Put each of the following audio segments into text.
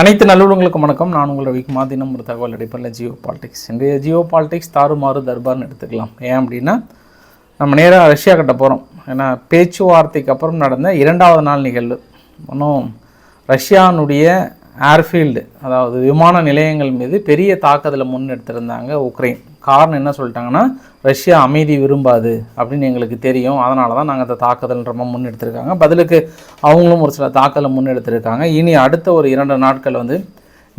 அனைத்து நல்லுள்ளங்களுக்கும் வணக்கம். நான் உங்கள் ரவிக்குமார் தினம் ஒரு தகவல் அடிப்படையில் ஜியோ பாலிடிக்ஸ். இன்றைய ஜியோ பாலிடிக்ஸ் தாறுமாறு தர்பார்னு எடுத்துக்கலாம். ஏன் அப்படின்னா நம்ம நேராக ரஷ்யா கிட்ட போகிறோம் ஏன்னா பேச்சுவார்த்தைக்கு அப்புறம் நடந்த இரண்டாவது நாள் நிகழ்வு. இன்னும் ரஷ்யானுடைய ஏர்ஃபீல்டு அதாவது விமான நிலையங்கள் மீது பெரிய தாக்குதலை முன்னெடுத்திருந்தாங்க உக்ரைன். காரணம் என்ன சொல்லிட்டாங்கன்னா ரஷ்யா அமைதி விரும்பாது அப்படின்னு எங்களுக்கு தெரியும். அதனால தான் நாங்கள் அந்த தாக்குதல்ன்றமாக முன்னெடுத்திருக்காங்க. பதிலுக்கு அவங்களும் ஒரு சில தாக்குதலை முன்னெடுத்திருக்காங்க. இனி அடுத்த ஒரு இரண்டு நாட்கள் வந்து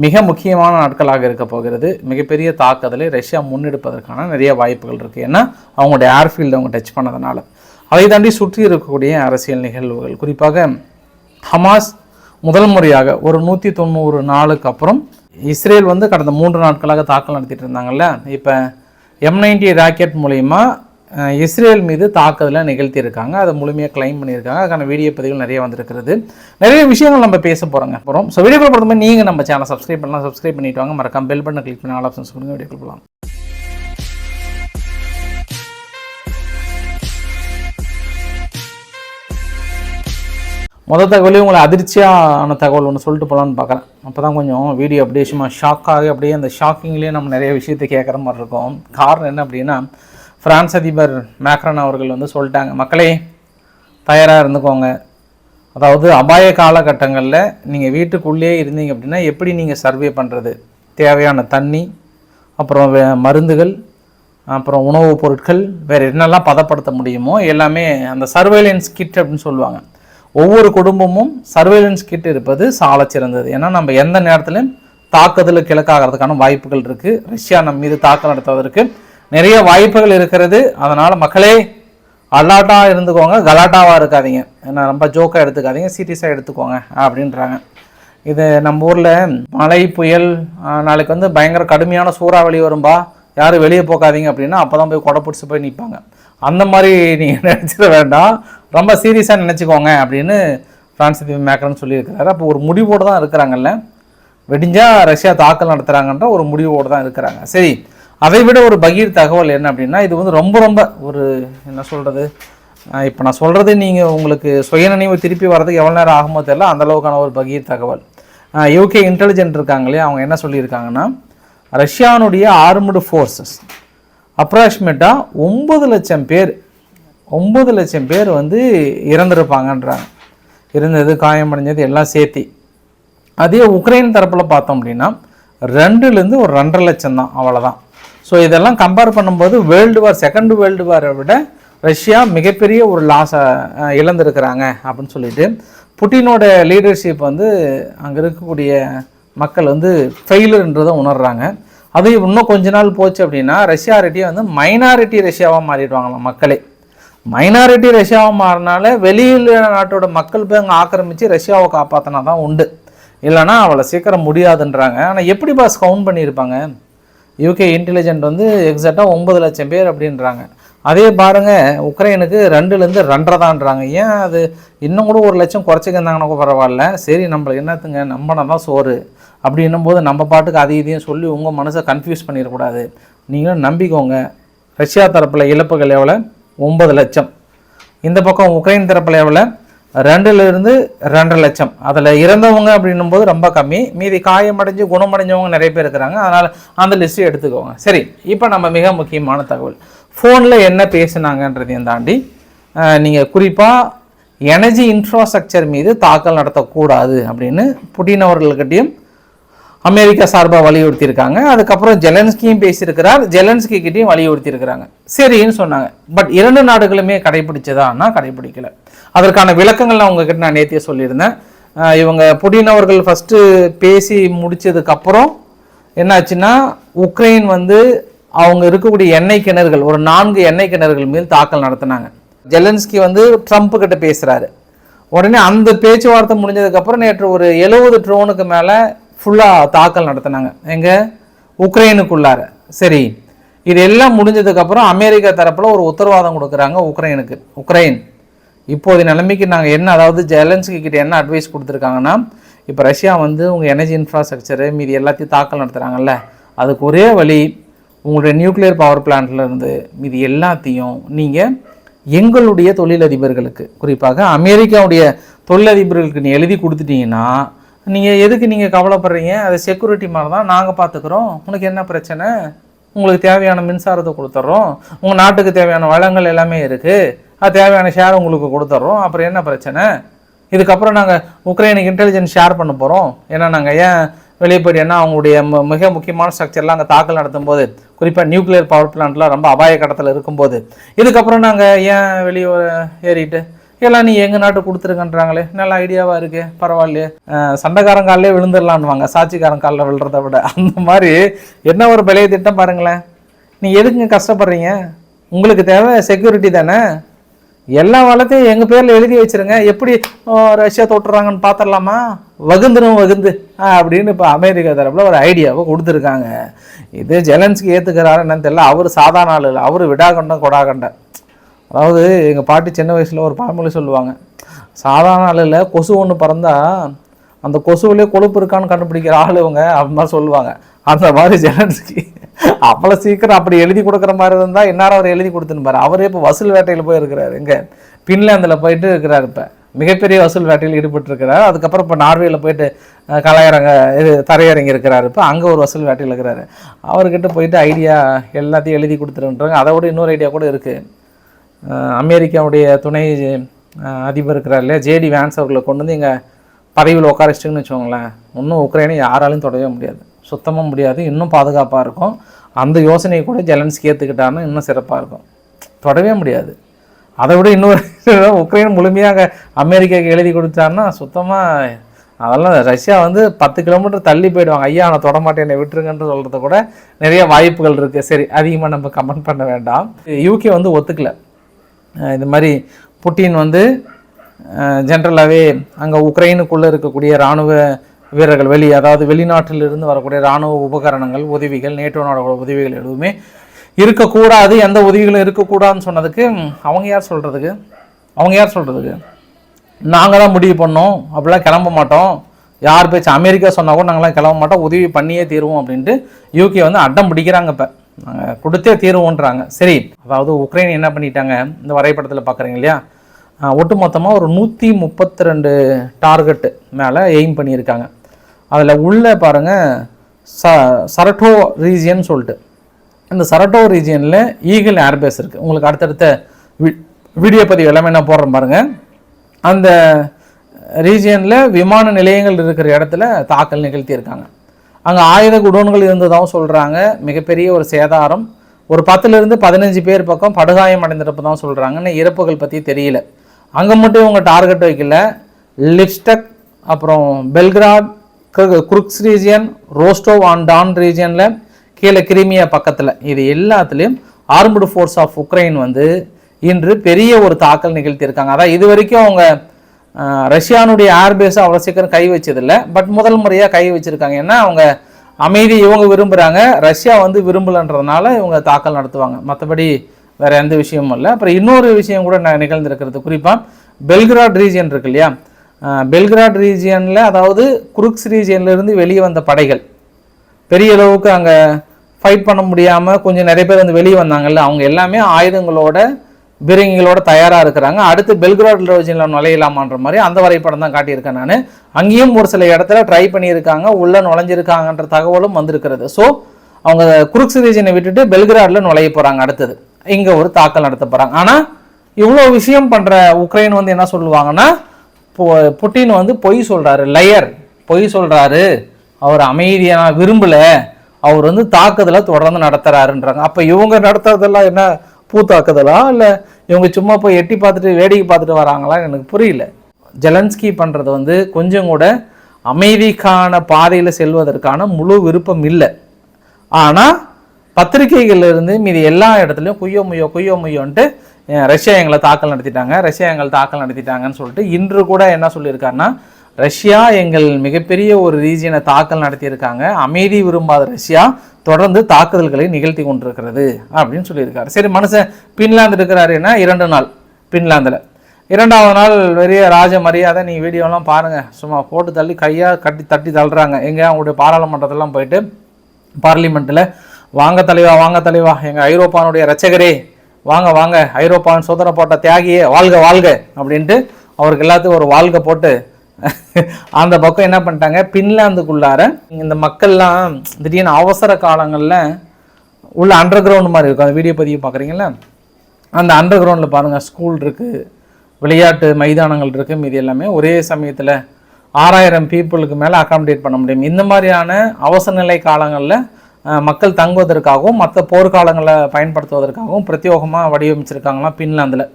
மிக முக்கியமான நாட்களாக இருக்க போகிறது. மிகப்பெரிய தாக்குதலை ரஷ்யா முன்னெடுப்பதற்கான நிறைய வாய்ப்புகள் இருக்குது ஏன்னா அவங்களுடைய ஏர்ஃபீல்டு அவங்க டச் பண்ணதுனால. அதை தாண்டி சுற்றி இருக்கக்கூடிய அரசியல் நிகழ்வுகள். குறிப்பாக ஹமாஸ் முதல் முறையாக ஒரு நூற்றி தொண்ணூறு நாளுக்கு அப்புறம் இஸ்ரேல் வந்து கடந்த மூன்று நாட்களாக தாக்கல் நடத்திட்டு இருந்தாங்கல்ல. இப்போ எம் நைன்டி ராக்கெட் மூலயமா இஸ்ரேல் மீது தாக்குதலை நிகழ்த்தியிருக்காங்க. அதை முழுமையாக கிளைம் பண்ணியிருக்காங்க. அதுக்கான வீடியோ பதிவுகள் நிறைய வந்திருக்கிறது. நிறைய விஷயங்கள் நம்ம பேச போகிறோங்க அப்புறம் ஸோ வீடியோ பொறுத்த நீங்கள் நம்ம சேனல் சப்ஸ்கிரைப் பண்ணலாம். சப்ஸ்கிரைப் பண்ணிவிட்டு வாங்க. மறக்காம பெல் பட்டன் கிளிக் பண்ணி ஆல் ஆப்ஷன்ஸ் கொடுங்க வீடியோ போகலாம் மொதல் தகவலே உங்களை அதிர்ச்சியான தகவல் ஒன்று சொல்லிட்டு போகலான்னு பார்க்குறேன் அப்போ தான் கொஞ்சம் வீடியோ அப்படியே சும்மா ஷாக்காகி அப்படியே அந்த ஷாக்கிங்லேயே நம்ம நிறைய விஷயத்தை கேட்குற மாதிரி இருக்கும். காரணம் என்ன அப்படின்னா ஃப்ரான்ஸ் அதிபர் மேக்ரன் அவர்கள் வந்து சொல்லிட்டாங்க மக்களே தயாராக இருந்துக்கோங்க. அதாவது அபாய காலகட்டங்களில் நீங்கள் வீட்டுக்குள்ளேயே இருந்தீங்க அப்படின்னா எப்படி நீங்கள் சர்வே பண்ணுறது தேவையான தண்ணி அப்புறம் வே- மருந்துகள் அப்புறம் உணவுப் பொருட்கள் வேறு என்னெல்லாம் பதப்படுத்த முடியுமோ எல்லாமே அந்த சர்வேலன்ஸ் கிட் அப்படின்னு சொல்லுவாங்க. ஒவ்வொரு குடும்பமும் சர்வேலன்ஸ் கிட் இருப்பது சாலச் சிறந்தது. ஏன்னா நம்ம எந்த நேரத்திலும் தாக்குதலுக்கு கிழக்காகிறதுக்கான வாய்ப்புகள் இருக்குது ரஷ்யா நம்ம மீது தாக்கல் நடத்துவதற்கு நிறைய வாய்ப்புகள் இருக்கிறது. அதனால் மக்களே அலாட்டாக இருந்துக்கோங்க. கலாட்டாவாக இருக்காதீங்க. ஏன்னா ரொம்ப ஜோக்காக எடுத்துக்காதீங்க. சீரியஸாக எடுத்துக்கோங்க அப்படின்றாங்க. இது நம்ம ஊரில் மழை புயல் நாளைக்கு வந்து பயங்கர கடுமையான சூறாவளி வரும்பா. யாரும் வெளியே போகாதீங்க அப்படின்னா அப்போ தான் போய் கொடை பிடிச்சி போய் நிற்பாங்க அந்த மாதிரி நீங்கள் நினச்சிட வேண்டாம். ரொம்ப சீரியஸாக நினச்சிக்கோங்க அப்படின்னு ஃப்ரான்ஸ் அதிபர் மேக்ரன் சொல்லியிருக்கிறாரு. அப்போ ஒரு முடிவோடு தான் இருக்கிறாங்கல்ல? வெடிஞ்சா ரஷ்யா தாக்கல் நடத்துகிறாங்கன்ற ஒரு முடிவோடு தான் இருக்கிறாங்க. சரி அதை விட ஒரு பகீர் தகவல் என்ன அப்படின்னா இது வந்து ரொம்ப ரொம்ப ஒரு என்ன சொல்கிறது இப்போ நான் சொல்கிறது நீங்கள் உங்களுக்கு சுயநினைவு திருப்பி வர்றதுக்கு எவ்வளோ நேரம் ஆகுமோ தெரியல. அந்த அளவுக்கான ஒரு பகீர் தகவல். யூகே இன்டெலிஜென்ட் இருக்காங்களே அவங்க என்ன சொல்லியிருக்காங்கன்னா ரஷ்யானுடைய ஆர்முடு ஃபோர்ஸஸ் அப்ராக்சிமேட்டாக ஒம்பது லட்சம் பேர் ஒம்பது லட்சம் பேர் வந்து இறந்துருப்பாங்கன்றாங்க. இருந்தது காயமடைஞ்சது எல்லாம் சேர்த்தி. அதே உக்ரைன் தரப்பில் பார்த்தோம் அப்படின்னா ரெண்டுலேருந்து ஒரு ரெண்டரை லட்சம் தான் அவ்வளோதான் ஸோ இதெல்லாம் கம்பேர் பண்ணும்போது வேர்ல்டு வார் செகண்ட் வேர்ல்டு வாரை விட ரஷ்யா மிகப்பெரிய ஒரு லாஸை இழந்திருக்கிறாங்க அப்படின்னு சொல்லிட்டு புட்டினோட லீடர்ஷிப் வந்து அங்கே இருக்கக்கூடிய மக்கள் வந்து ஃபெயிலுன்றதை உணர்றாங்க. அது இன்னும் கொஞ்ச நாள் போச்சு அப்படின்னா ரஷ்யா ரெட்டியை வந்து மைனாரிட்டி ரஷ்யாவாக மாறிடுவாங்களாம் மக்களே. மைனாரிட்டி ரஷ்யாவாக மாறினால வெளியில் நாட்டோட மக்கள் போய் அங்கே ஆக்கிரமித்து ரஷ்யாவை காப்பாற்றினா தான் உண்டு. இல்லைன்னா அவளை சீக்கிரம் முடியாதுன்றாங்க. ஆனால் எப்படி பாஸ் கவுண்ட் பண்ணியிருப்பாங்க? யூகே இன்டெலிஜென்ட் வந்து எக்ஸாக்டாக ஒன்பது லட்சம் பேர் அப்படின்றாங்க. அதே பாருங்கள் உக்ரைனுக்கு ரெண்டுலேருந்து ரெண்டரை தான்றாங்க ஏன் அது இன்னும் கூட ஒரு லட்சம் குறைச்சிக்கிருந்தாங்கன்னா பரவாயில்ல. சரி நம்மளை என்னத்துங்க நம்பினா தான் சோறு அப்படின்னும் போது நம்ம பாட்டுக்கு அதை இதையும் சொல்லி உங்கள் மனசை கன்ஃபியூஸ் பண்ணிடக்கூடாது. நீங்களும் நம்பிக்கோங்க. ரஷ்யா தரப்பில் இழப்புகள் எவ்வளோ ஒன்பது லட்சம். இந்த பக்கம் உக்ரைன் தரப்பில் ரெண்டுலேருந்து ரெண்டரை லட்சம். அதில் இறந்தவங்க அப்படின்னும் போது ரொம்ப கம்மி. மீதி காயமடைஞ்சு குணமடைஞ்சவங்க நிறைய பேர் இருக்கிறாங்க. அதனால் அந்த லிஸ்ட்டு எடுத்துக்கோங்க. சரி இப்போ நம்ம மிக முக்கியமான தகவல். ஃபோனில் என்ன பேசுனாங்கன்றதையும் தாண்டி நீங்கள் குறிப்பாக எனர்ஜி இன்ஃப்ராஸ்ட்ரக்சர் மீது தாக்கல் நடத்தக்கூடாது அப்படின்னு புட்டின் அவர்கள்கிட்டையும் அமெரிக்கா சார்பாக வலியுறுத்தியிருக்காங்க. அதுக்கப்புறம் ஜெலன்ஸ்கியும் பேசியிருக்கிறார். ஜெலன்ஸ்கி கிட்டையும் வலியுறுத்தியிருக்கிறாங்க. சரின்னு சொன்னாங்க. பட் இரண்டு நாடுகளுமே கடைபிடிச்சதான்னா கடைபிடிக்கல அதற்கான விளக்கங்கள் நான் உங்ககிட்ட நான் நேத்தியே சொல்லியிருந்தேன். இவங்க புடின் அவர்கள் ஃபஸ்ட்டு பேசி முடிச்சதுக்கப்புறம் என்னாச்சுன்னா உக்ரைன் வந்து அவங்க இருக்கக்கூடிய எண்ணெய் கிணறுகள் ஒரு நான்கு எண்ணெய் கிணறுகள் மீது தாக்கல் நடத்தினாங்க. ஜெலன்ஸ்கி வந்து ட்ரம்ப் கிட்ட பேசுகிறாரு உடனே அந்த பேச்சுவார்த்தை முடிஞ்சதுக்கப்புறம் நேற்று ஒரு எழுபது ட்ரோனுக்கு மேலே ஃபுல்லாக தாக்கல் நடத்தினாங்க. எங்கே? உக்ரைனுக்குள்ளார. சரி. இது எல்லாம் முடிஞ்சதுக்கப்புறம் அமெரிக்கா தரப்பில் ஒரு உத்தரவாதம் கொடுக்குறாங்க உக்ரைனுக்கு. உக்ரைன். இப்போதைய நிலைமைக்கு நாங்கள் என்ன அதாவது ஜெலன்ஸ்கி கிட்ட என்ன அட்வைஸ் கொடுத்துருக்காங்கன்னா இப்போ ரஷ்யா வந்து உங்கள் எனர்ஜி இன்ஃப்ராஸ்ட்ரக்சரு மீதி எல்லாத்தையும் தாக்கல் நடத்துகிறாங்கல்ல அதுக்கு ஒரே வழி உங்களுடைய நியூக்ளியர் பவர் பிளான்ட்ல இருந்து மீதி எல்லாத்தையும் நீங்கள் எங்களுடைய தொழிலதிபர்களுக்கு குறிப்பாக அமெரிக்காவுடைய தொழிலதிபர்களுக்கு நீ எழுதி கொடுத்துட்டீங்கன்னா நீங்கள் எதுக்கு நீங்கள் கவலைப்படுறீங்க? அது செக்யூரிட்டி மாதிரி தான். நாங்கள் பார்த்துக்குறோம் உனக்கு என்ன பிரச்சனை? உங்களுக்கு தேவையான மின்சாரத்தை கொடுத்துட்றோம் உங்கள் நாட்டுக்கு தேவையான வளங்கள் எல்லாமே இருக்குது அது தேவையான ஷேர் உங்களுக்கு கொடுத்துட்றோம் அப்புறம் என்ன பிரச்சனை? இதுக்கப்புறம் நாங்கள் உக்ரைனுக்கு இன்டெலிஜென்ஸ் ஷேர் பண்ண போகிறோம் ஏன்னா நாங்கள் ஏன் வெளியே போயிட்டு அவங்களுடைய மிக முக்கியமான ஸ்ட்ரக்சர்லாம் அங்கே தாக்கல் நடத்தும் போது குறிப்பாக நியூக்ளியர் பவர் பிளான்ட்லாம் ரொம்ப அபாய கட்டத்தில் இருக்கும்போது. இதுக்கப்புறம் நாங்கள் ஏன் வெளியே ஏறிட்டு? எல்லாம் நீ எங்கள் நாட்டு கொடுத்துருக்கன்றாங்களே? நல்ல ஐடியாவாக இருக்கு பரவாயில்லையே. அஹ் சண்டைக்காரன் காலிலே விழுந்துடலான்னுவாங்க. சாட்சிக்காரன் காலில் விழுறத விட. அந்த மாதிரி என்ன ஒரு விலையை திட்டம் பாருங்களேன். நீ எதுக்குங்க கஷ்டப்படுறீங்க? உங்களுக்கு தேவை செக்யூரிட்டி தானே? எல்லா வளத்தையும் எங்கள் பேரில் எழுதி வச்சிருங்க. எப்படி ரஷ்யா தொட்டுறாங்கன்னு பார்த்துடலாமா வகுந்துரும் வகுந்து. ஆ, அப்படின்னு இப்போ அமெரிக்கா தரப்பில் ஒரு ஐடியாவை கொடுத்துருக்காங்க. இது ஜெலன்ஸ்க்கு ஏற்றுக்கிறாரு என்னன்னு தெரியல. அவர் சாதாரண ஆள் இல்லை. அவர் விடாகண்டம் கொடாகண்டம். அதாவது எங்கள் பாட்டி சின்ன வயசில் ஒரு பழமொழி சொல்லுவாங்க. சாதாரண ஆள் கொசு ஒன்று பறந்தா அந்த கொசுவிலே கொழுப்பு இருக்கான்னு கண்டுபிடிக்கிற ஆள் இவங்க அப்படின்னா சொல்லுவாங்க. அந்த மாதிரி ஜெலன்ஸ்கி அவ்வளோ சீக்கிரம் அப்படி எழுதி கொடுக்குற மாதிரி இருந்தால் இன்னாரம் அவர் எழுதி கொடுத்துன்னு அவரே இப்போ வசூல் வேட்டையில் போய் இருக்கிறாரு எங்கே? பின்லாந்தில் போயிட்டு இருக்கிறாரு இப்போ. மிகப்பெரிய வசூல் வேட்டையில் ஈடுபட்டிருக்கிறார். அதுக்கப்புறம் இப்போ நார்வேயில் போயிட்டு கலையரங்க இது தரையிறங்கி இருக்கிறாரு இப்போ. அங்கே ஒரு வசூல் வேட்டையில் இருக்கிறாரு. அவர்கிட்ட போயிட்டு ஐடியா எல்லாத்தையும் எழுதி கொடுத்துருன்றாங்க. அதை விட இன்னொரு ஐடியா கூட இருக்குது அமெரிக்காவுடைய துணை அதிபர் இருக்கிறார் இல்லையா? ஜேடி வேன்ஸ் அவர்களை கொண்டு வந்து இங்கே பதவியில் உட்காரிச்சிட்டுன்னு வச்சுக்கோங்களேன். இன்னும் உக்ரைனை யாராலையும் தொடவே முடியாது. சுத்தமாக முடியாது. இன்னும் பாதுகாப்பாக இருக்கும். அந்த யோசனையை கூட ஜெலன்ஸ்கி ஏற்றுக்கிட்டான்னு இன்னும் சிறப்பாக இருக்கும். தொடவே முடியாது. அதை விட இன்னொரு உக்ரைன் முழுமையாக அமெரிக்காவுக்கு எழுதி கொடுத்தாருன்னா சுத்தமாக அதெல்லாம் ரஷ்யா வந்து பத்து கிலோமீட்டர் தள்ளி போயிடுவாங்க. ஐயா நான் தொடமாட்டேன் என்னை விட்டுருங்கன்னு சொல்கிறது கூட நிறைய வாய்ப்புகள் இருக்குது சரி அதிகமாக நம்ம கமெண்ட் பண்ண வேண்டாம். யூகே வந்து ஒத்துக்கலை. இது மாதிரி புட்டின் வந்து ஜென்ரலாகவே அங்கே உக்ரைனுக்குள்ளே இருக்கக்கூடிய இராணுவ வீரர்கள் வெளி அதாவது வெளிநாட்டிலிருந்து வரக்கூடிய இராணுவ உபகரணங்கள் உதவிகள் நேட்டோ நாடோட உதவிகள் எதுவுமே இருக்கக்கூடாது. எந்த உதவிகளும் இருக்கக்கூடாதுன்னு சொன்னதுக்கு அவங்க யார் சொல்கிறதுக்கு அவங்க யார் சொல்கிறதுக்கு நாங்கள் தான் முடிவு பண்ணோம். அப்படிலாம் கிளம்ப மாட்டோம். யார் பேச்சு அமெரிக்கா சொன்னால் கூட நாங்களாம் கிளம்ப மாட்டோம். உதவி பண்ணியே தீருவோம் அப்படின்ட்டு யூகே வந்து அடம் பிடிக்கிறாங்க இப்போ. நாங்கள் கொடுத்தே தீருவோன்றாங்க. சரி அதாவது உக்ரைன் என்ன பண்ணிட்டாங்க? இந்த வரைபடத்தில் பார்க்குறீங்க இல்லையா? ஒட்டுமொத்தமாக ஒரு நூற்றி முப்பத்தி ரெண்டு டார்கெட்டு மேலே எய்ம் பண்ணியிருக்காங்க. அதில் உள்ளே பாருங்கள் ச சரட்டோ ரீஜியன் சொல்லிட்டு. இந்த சரட்டோ ரீஜியனில் ஈகிள் ஏர்பேஸ் இருக்குது உங்களுக்கு அடுத்தடுத்த வி வீடியோ பதிவு எல்லாமே நான் போடுறேன் பாருங்கள் அந்த ரீஜியனில் விமான நிலையங்கள் இருக்கிற இடத்துல தாக்கல் நிகழ்த்தியிருக்காங்க. அங்கே ஆயுத குடோன்கள் இருந்ததாகவும் சொல்கிறாங்க மிகப்பெரிய ஒரு சேதாரம். ஒரு பத்துலேருந்து பதினஞ்சு பேர் பக்கம் படுகாயம் அடைந்திருப்பதாகவும் சொல்கிறாங்க இன்னும் இறப்புகள் பற்றி தெரியல. அங்கே மட்டும் இவங்க டார்கெட் வைக்கல. லிப்ஸ்டக் அப்புறம் Belgorod Kursk region Rostov on Don ரீஜியனில் கீழே கிரிமியா பக்கத்தில். இது எல்லாத்துலேயும் ஆர்ம்டு ஃபோர்ஸ் ஆஃப் உக்ரைன் வந்து இன்று பெரிய ஒரு தாக்கல் நிகழ்த்தியிருக்காங்க. அதான் இது வரைக்கும் அவங்க ரஷ்யானுடைய ஏர்பேஸை அவ்வளோ சீக்கிரம் கை வச்சதில்லை. பட் முதல் முறையாக கை வச்சிருக்காங்க. ஏன்னா அவங்க அமைதி இவங்க விரும்புகிறாங்க ரஷ்யா வந்து விரும்பலன்றதுனால இவங்க தாக்கல் நடத்துவாங்க. மற்றபடி வேறு எந்த விஷயமும் இல்லை. அப்புறம் இன்னொரு விஷயம் கூட நான் நிகழ்ந்திருக்கிறது. குறிப்பாக பெல்கிராட் ரீஜியன் இருக்கு இல்லையா? பெல்கிராட் ரீஜியனில் அதாவது குருக்ஸ் ரீஜியன்லேருந்து வெளியே வந்த படைகள். பெரிய அளவுக்கு அங்கே ஃபைட் பண்ண முடியாமல் கொஞ்சம் நிறைய பேர் வந்து வெளியே வந்தாங்கல்ல. அவங்க எல்லாமே ஆயுதங்களோட பீரங்கிகளோட தயாராக இருக்கிறாங்க. அடுத்து பெல்கிராட் ரோஜினில் நுழையலாமான்ற மாதிரி அந்த வரைபடம் தான் காட்டியிருக்கேன் நான். அங்கேயும் ஒரு சில இடத்துல ட்ரை பண்ணியிருக்காங்க. உள்ளே நுழைஞ்சிருக்காங்கன்ற தகவலும் வந்திருக்கிறது. ஸோ அவங்க குருக்ஸ் ரீஜனை விட்டுட்டு பெல்கிராடில் நுழைய போகிறாங்க அடுத்தது. இங்கே ஒரு தாக்கல் நடத்த போகிறாங்க ஆனால் இவ்வளோ விஷயம் பண்ணுற உக்ரைன் வந்து என்ன சொல்லுவாங்கன்னா புட்டின் வந்து பொய் சொல்கிறாரு லயர் பொய் சொல்கிறாரு அவர் அமைதியை நான் விரும்பல. அவர் வந்து தாக்குதலை தொடர்ந்து நடத்துகிறாருன்றாங்க அப்போ இவங்க நடத்துறதெல்லாம் என்ன பூ தாக்குதலா இல்லை இவங்க சும்மா போய் எட்டி பார்த்துட்டு வேடிக்கை பார்த்துட்டு வராங்களா? எனக்கு புரியல. ஜெலன்ஸ்கி பண்ணுறது வந்து கொஞ்சம் கூட அமைதிக்கான பாதையில் செல்வதற்கான முழு விருப்பம் இல்லை. ஆனால் பத்திரிகைகள்ல இருந்து மீதி எல்லா இடத்துலையும் குய்யோ முய்யோ குய்யோ முய்யோன்ட்டு ரஷ்யா எங்களை தாக்கல் நடத்திட்டாங்க ரஷ்யா எங்களை தாக்கல் நடத்திட்டாங்கன்னு சொல்லிட்டு இன்று கூட என்ன சொல்லியிருக்காருன்னா ரஷ்யா எங்கள் மிகப்பெரிய ஒரு ரீஜியனை தாக்கல் நடத்தியிருக்காங்க. அமைதி விரும்பாத ரஷ்யா தொடர்ந்து தாக்குதல்களை நிகழ்த்தி கொண்டிருக்கிறது அப்படின்னு சொல்லியிருக்காரு. சரி மனுஷன் பின்லாந்து இருக்கிறாருன்னா இரண்டு நாள் பின்லாந்தில். இரண்டாவது நாள் பெரிய ராஜ மரியாதை நீ வீடியோலாம் பாருங்கள் சும்மா போட்டு தள்ளி கையாக கட்டி தட்டி தள்ளுறாங்க. எங்கே அவங்களுடைய பாராளுமன்றத்தெல்லாம் போயிட்டு பார்லிமெண்ட்டில் வாங்க தலைவா வாங்க தலைவா எங்கள் ஐரோப்பானுடைய ரச்சகரே வாங்க வாங்க ஐரோப்பான் சுதந்திரம் போட்ட தியாகியே வாழ்க வாழ்க அப்படின்ட்டு அவருக்கு எல்லாத்துக்கும் ஒரு வாழ்க போட்டு அந்த பக்கம் என்ன பண்ணிட்டாங்க? பின்லாந்துக்குள்ளார இந்த மக்கள்லாம் திடீர்னு அவசர காலங்களில் உள்ள அண்டர் கிரவுண்ட் மாதிரி இருக்கும். அந்த வீடியோ பதிவு பார்க்குறீங்களா அந்த அண்டர் கிரவுண்டில் பாருங்கள் ஸ்கூல் இருக்குது விளையாட்டு மைதானங்கள் இருக்குது மீதி எல்லாமே ஒரே சமயத்தில் ஆறாயிரம் பீப்புளுக்கு மேலே அகாமடேட் பண்ண முடியும். இந்த மாதிரியான அவசர நிலை காலங்களில் மக்கள் தங்குவதற்காகவும் மற்ற போர்க்காலங்களை பயன்படுத்துவதற்காகவும் பிரத்யோகமாக வடிவமைச்சிருக்காங்களாம் பின்லாந்தில்.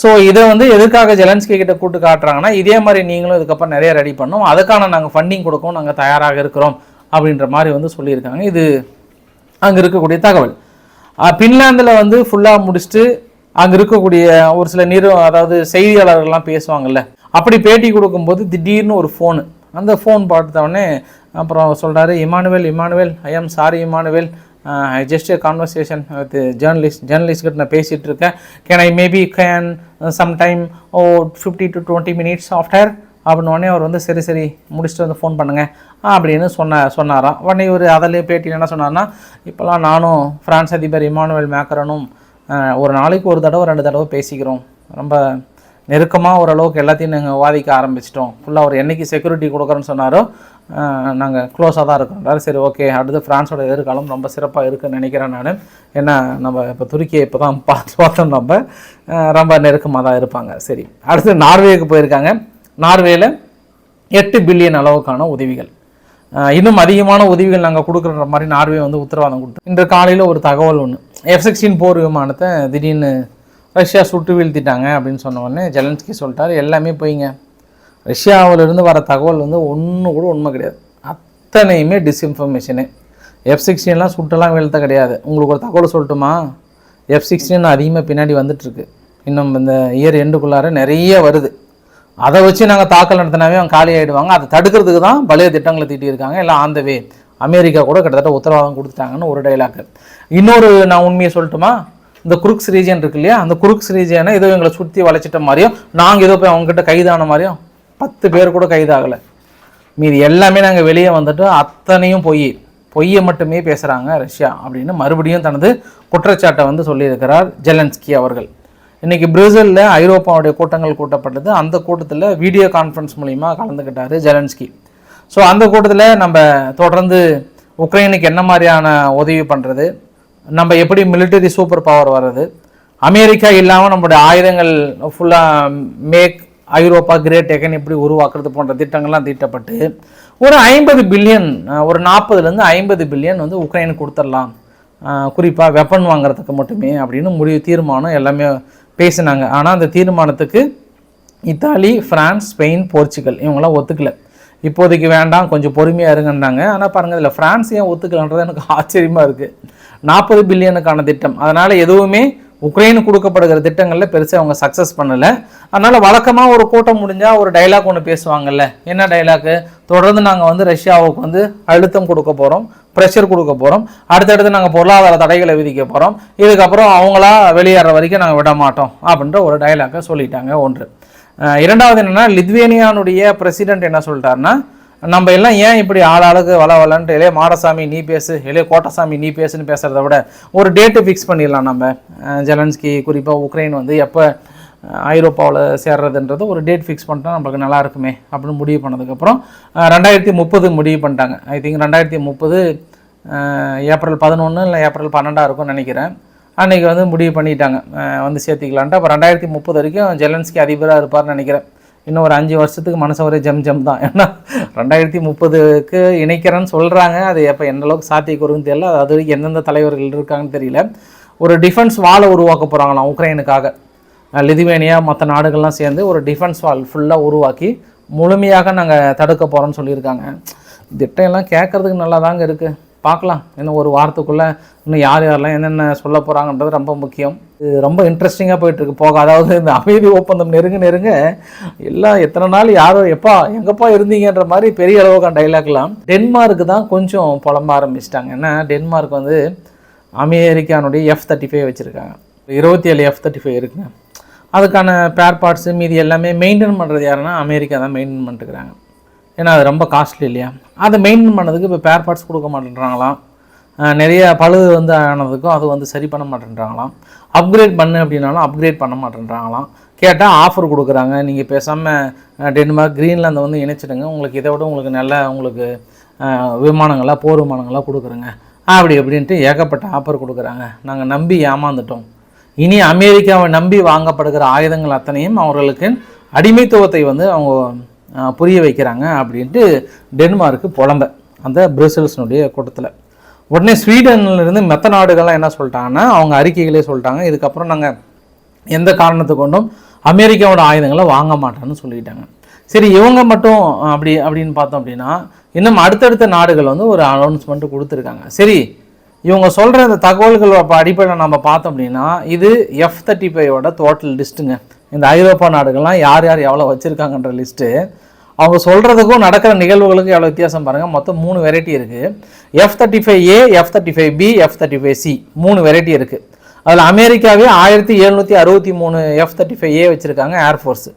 ஸோ இதை வந்து எதுக்காக ஜெலன்ஸ்கி கிட்ட கூட்டு காட்டுறாங்கன்னா இதே மாதிரி நீங்களும் இதுக்கப்புறம் நிறைய ரெடி பண்ணோம் அதுக்கான நாங்கள் ஃபண்டிங் கொடுக்கவும் நாங்கள் தயாராக இருக்கிறோம் அப்படின்ற மாதிரி வந்து சொல்லியிருக்காங்க. இது அங்கே இருக்கக்கூடிய தகவல். பின்லாந்தில் வந்து ஃபுல்லாக முடிச்சுட்டு அங்கே இருக்கக்கூடிய ஒரு சில நிறு அதாவது செய்தியாளர்கள்லாம் பேசுவாங்கல்ல அப்படி பேட்டி கொடுக்கும்போது திடீர்னு ஒரு ஃபோனு அந்த ஃபோன் பார்த்தவொடனே அப்புறம் சொல்கிறாரு Emmanuel Emmanuel I am sorry Emmanuel. Just conversation with journalist journalist கிட்ட நான் பேசிகிட்டு இருக்கேன். Can I maybe can sometime oh fifty to twenty minutes after அப்படின்னு அவர் வந்து சரி சரி முடிச்சுட்டு வந்து ஃபோன் பண்ணுங்கள் அப்படின்னு சொன்ன சொன்னாராம். உடனே இவர் அதிலே பேட்டியில் என்ன சொன்னார்னா இப்போல்லாம் நானும் ஃப்ரான்ஸ் அதிபர் இமானுவேல் மேக்கரனும் ஒரு நாளைக்கு ஒரு தடவை ரெண்டு தடவை பேசிக்கிறோம். ரொம்ப நெருக்கமாக ஓரளவுக்கு எல்லாத்தையும் நாங்கள் வாதிக்க ஆரம்பிச்சிட்டோம். ஃபுல்லாக அவர் என்றைக்கு செக்யூரிட்டி கொடுக்குறேன்னு சொன்னாரோ நாங்கள் க்ளோஸாக தான் இருக்கோம். சரி ஓகே அடுத்து ஃப்ரான்ஸோட எதிர்காலம் ரொம்ப சிறப்பாக இருக்குன்னு நினைக்கிறேன் நான். ஏன்னா நம்ம இப்போ துருக்கியை இப்போ தான் பார்த்து பார்த்தோம் நம்ம. ரொம்ப நெருக்கமாக தான் இருப்பாங்க. சரி அடுத்து நார்வேக்கு போயிருக்காங்க. நார்வேயில் எட்டு பில்லியன் அளவுக்கான உதவிகள். இன்னும் அதிகமான உதவிகள் நாங்கள் கொடுக்குற மாதிரி நார்வே வந்து உத்தரவாதம் கொடுத்து. இன்று காலையில் ஒரு தகவல் ஒன்று எஃப் சிக்ஸ்டீன் போர் விமானத்தை திடீர்னு ரஷ்யா சுட்டு வீழ்த்திட்டாங்க அப்படின்னு சொன்ன உடனே ஜெலன்ஸ்கி சொல்லிட்டாரு எல்லாமே போய்ங்க. ரஷ்யாவிலிருந்து வர தகவல் வந்து ஒன்று கூட உண்மை கிடையாது. அத்தனையுமே டிஸ்இன்ஃபர்மேஷனு எஃப் சிக்ஸ்டீன்லாம் சுட்டெல்லாம் வீழ்த்த கிடையாது. உங்களுக்கு ஒரு தகவல் சொல்லட்டுமா? எஃப் சிக்ஸ்டீன் அதிகமாக பின்னாடி வந்துட்டுருக்கு. இன்னும் இந்த இயர் எண்டுக்குள்ளார நிறைய வருது. அதை வச்சு நாங்கள் தாக்கல் நடத்தினாவே அவங்க காலி ஆகிடுவாங்க அதை தடுக்கிறதுக்கு தான் பழைய திட்டங்களை தீட்டியிருக்காங்க எல்லாம் ஆன் த வே அமெரிக்கா கூட கிட்டத்தட்ட உத்தரவாதம் கொடுத்துட்டாங்கன்னு ஒரு டைலாக்கு இன்னொரு நான் உண்மையை சொல்லட்டுமா? இந்த குருக்ஸ் ரீஜன் இருக்கு இல்லையா? அந்த குருக்ஸ் ரீஜனை ஏதோ எங்களை சுற்றி வளைச்சிட்ட மாதிரியும் நாங்கள் ஏதோ போய் அவங்ககிட்ட கைதான மாதிரியும் பத்து பேர் கூட கைதாகலை. மீதி எல்லாமே நாங்கள் வெளியே வந்துட்டு அத்தனையும் பொய் பொய்யை மட்டுமே பேசுகிறாங்க ரஷ்யா அப்படின்னு மறுபடியும் தனது குற்றச்சாட்டை வந்து சொல்லியிருக்கிறார் ஜெலன்ஸ்கி அவர்கள். இன்றைக்கி பிரேசிலில் ஐரோப்பாவுடைய கூட்டங்கள் கூட்டப்பட்டது. அந்த கூட்டத்தில் வீடியோ கான்ஃபரன்ஸ் மூலிமா கலந்துக்கிட்டார் ஜெலன்ஸ்கி. ஸோ அந்த கூட்டத்தில் நம்ம தொடர்ந்து உக்ரைனுக்கு என்ன மாதிரியான உதவி பண்ணுறது நம்ம எப்படி மிலிட்டரி சூப்பர் பவர் வர்றது? அமெரிக்கா இல்லாமல் நம்மளுடைய ஆயுதங்கள் ஃபுல்லாக மேக் ஐரோப்பா கிரேட் எகன் இப்படி உருவாக்குறது போன்ற திட்டங்கள்லாம் தீட்டப்பட்டு ஒரு ஐம்பது பில்லியன் ஒரு நாற்பதுலேருந்து ஐம்பது பில்லியன் வந்து உக்ரைனுக்கு கொடுத்துடலாம். குறிப்பாக வெப்பன் வாங்குறதுக்கு மட்டுமே அப்படின்னு முடிவு தீர்மானம் எல்லாமே பேசினாங்க. ஆனால் அந்த தீர்மானத்துக்கு இத்தாலி ஃப்ரான்ஸ் ஸ்பெயின் போர்ச்சுகல் இவங்களாம் ஒத்துக்கல. இப்போதைக்கு வேண்டாம் கொஞ்சம் பொறுமையாக இருங்கன்றாங்க ஆனால் பாருங்கள் இதில் ஃப்ரான்ஸ் ஏன் ஒத்துக்கலன்றது எனக்கு ஆச்சரியமாக இருக்குது நாற்பது பில்லியனுக்கான திட்டம். அதனால் எதுவுமே உக்ரைனு கொடுக்கப்படுகிற திட்டங்களில் பெருசாக அவங்க சக்ஸஸ் பண்ணலை. அதனால் வழக்கமாக ஒரு கூட்டம் முடிஞ்சால் ஒரு டைலாக் ஒன்று பேசுவாங்கல்ல. என்ன டைலாக்கு தொடர்ந்து நாங்கள் வந்து ரஷ்யாவுக்கு வந்து அழுத்தம் கொடுக்க போகிறோம் ப்ரெஷர் கொடுக்க போகிறோம் அடுத்தடுத்து நாங்கள் பொருளாதார தடைகளை விதிக்க போகிறோம் இதுக்கப்புறம் அவங்களா வெளியேற வரைக்கும் நாங்கள் விட மாட்டோம் அப்படின்ற ஒரு டைலாக்கை சொல்லிட்டாங்க ஒன்று. இரண்டாவது என்னன்னா லித்வேனியானுடைய பிரசிடென்ட் என்ன சொல்லிட்டாருன்னா நம்ம எல்லாம் ஏன் இப்படி ஆளாளுக்கு வள வளன்ட்டு இளைய மாடசாமி நீ பேசு இளைய கோட்டசாமி நீ பேசுன்னு பேசுகிறத விட ஒரு டேட்டு ஃபிக்ஸ் பண்ணிடலாம் நம்ம. ஜெலன்ஸ்கி குறிப்பாக உக்ரைன் வந்து எப்போ ஐரோப்பாவில் சேர்றதுன்றது ஒரு டேட் ஃபிக்ஸ் பண்ணிட்டா நம்மளுக்கு நல்லா இருக்குமே அப்படின்னு முடிவு பண்ணதுக்கப்புறம் ரெண்டாயிரத்தி முப்பது முடிவு பண்ணிட்டாங்க. ஐ திங்க் ரெண்டாயிரத்தி முப்பது ஏப்ரல் பதினொன்று இல்லை ஏப்ரல் பன்னெண்டாக இருக்கும்னு நினைக்கிறேன். அன்றைக்கி வந்து முடிவு பண்ணிட்டாங்க. வந்து சேர்த்திக்கலான்ட்டு. அப்போ ரெண்டாயிரத்தி முப்பது வரைக்கும் ஜெலன்ஸ்கி அதிபராக இருப்பார்னு நினைக்கிறேன். இன்னும் ஒரு அஞ்சு வருஷத்துக்கு மனசு ஒரே ஜம் ஜம் தான். ஏன்னா ரெண்டாயிரத்தி முப்பதுக்கு இணைக்கிறேன்னு சொல்கிறாங்க அது எப்போ எந்த அளவுக்கு சாத்தியக்கூறுன்னு தெரியல. அது எந்தெந்த தலைவர்கள் இருக்காங்கன்னு தெரியல. ஒரு டிஃபென்ஸ் வாலை உருவாக்க போகிறாங்களாம் உக்ரைனுக்காக. லிதுவேனியா மற்ற நாடுகள்லாம் சேர்ந்து ஒரு டிஃபென்ஸ் வால் ஃபுல்லாக உருவாக்கி முழுமையாக நாங்கள் தடுக்க போகிறோம்னு சொல்லியிருக்காங்க. திட்டம் எல்லாம் கேட்குறதுக்கு நல்லா தாங்க இருக்குது பார்க்கலாம். இன்னும் ஒரு வாரத்துக்குள்ளே இன்னும் யார் யாரெல்லாம் என்னென்ன சொல்ல போகிறாங்கன்றது ரொம்ப முக்கியம். இது ரொம்ப இன்ட்ரெஸ்டிங்காக போயிட்டுருக்கு. போக அதாவது இந்த அமைதி ஒப்பந்தம் நெருங்க நெருங்க எல்லாம் எத்தனை நாள் யாரோ எப்பா எங்கப்பா இருந்தீங்கன்ற மாதிரி பெரிய அளவுக்கான டைலாக்லாம் டென்மார்க்கு தான் கொஞ்சம் புலம்ப ஆரம்பிச்சிட்டாங்க. ஏன்னா டென்மார்க் வந்து அமெரிக்கானுடைய எஃப் தேர்ட்டி ஃபைவ் வச்சுருக்காங்க. இருபத்தி ஏழு எஃப் தேர்ட்டி ஃபைவ் இருக்குங்க. அதுக்கான பேர் பார்ட்ஸு மீதி எல்லாமே மெயின்டைன் பண்ணுறது யாருன்னா அமெரிக்கா தான் மெயின்டைன் பண்ணிட்டுருக்காங்க ஏன்னா அது ரொம்ப காஸ்ட்லி இல்லையா? அதை மெயின்டைன் பண்ணதுக்கு இப்போ பேர் பார்ட்ஸ் கொடுக்க மாட்டேன்றாங்களாம். நிறைய பழுது வந்து ஆனதுக்கும் அது வந்து சரி பண்ண மாட்டேன்றாங்களாம். அப்கிரேட் பண்ணு அப்படின்னாலும் அப்கிரேட் பண்ண மாட்டேன்றாங்களாம். கேட்டால் ஆஃபர் கொடுக்குறாங்க. நீங்கள் பேசாமல் டென்மார்க் கிரீன்லாந்தை வந்து இணைச்சிடுங்க. உங்களுக்கு இதை விட உங்களுக்கு நல்ல உங்களுக்கு விமானங்களாக போர் விமானங்களாக கொடுக்குறோங்க. அப்படி அப்படின்ட்டு ஏகப்பட்ட ஆஃபர் கொடுக்குறாங்க. நாங்கள் நம்பி ஏமாந்துட்டோம். இனி அமெரிக்காவை நம்பி வாங்கப்படுகிற ஆயுதங்கள் அத்தனையும் அவர்களுக்கு அடிமைத்துவத்தை வந்து அவங்க புரிய வைக்கிறாங்க அப்படின்ட்டு டென்மார்க்கு புலம்ப. அந்த பிரசல்ஸ்னுடைய கூட்டத்தில். உடனே ஸ்வீடன்லேருந்து இருந்து நாடுகள்லாம் என்ன சொல்லிட்டாங்கன்னா அவங்க அறிக்கைகளே சொல்லிட்டாங்க. இதுக்கப்புறம் நாங்கள் எந்த காரணத்தை கொண்டும் அமெரிக்காவோட ஆயுதங்களை வாங்க மாட்டோம்னு சொல்லிட்டாங்க. சரி இவங்க மட்டும் அப்படி அப்படின்னு பார்த்தோம் அப்படின்னா இன்னும் அடுத்தடுத்த நாடுகள் வந்து ஒரு அனௌன்ஸ்மெண்ட் கொடுத்துருக்காங்க. சரி இவங்க சொல்கிற இந்த தகவல்கள் அடிப்படையில் நம்ம பார்த்தோம் அப்படின்னா இது எஃப் தேர்ட்டி ஃபைவோட டோட்டல் லிஸ்ட்டுங்க இந்த ஐரோப்பா நாடுகள்லாம் யார் யார் எவ்வளோ வச்சுருக்காங்கன்ற லிஸ்ட்டு. அவங்க சொல்கிறதுக்கும் நடக்கிற நிகழ்வுகளுக்கும் எவ்வளோ வித்தியாசம் பாருங்கள் மொத்தம் மூணு வெரைட்டி இருக்குது F thirty five A F thirty five B F thirty five C மூணு வெரைட்டி இருக்குது அதில் அமெரிக்காவே ஆயிரத்தி எழுநூற்றி அறுபத்தி மூணு எஃப் தேர்ட்டி ஃபைவ் ஏ வச்சுருக்காங்க ஏர்ஃபோர்ஸு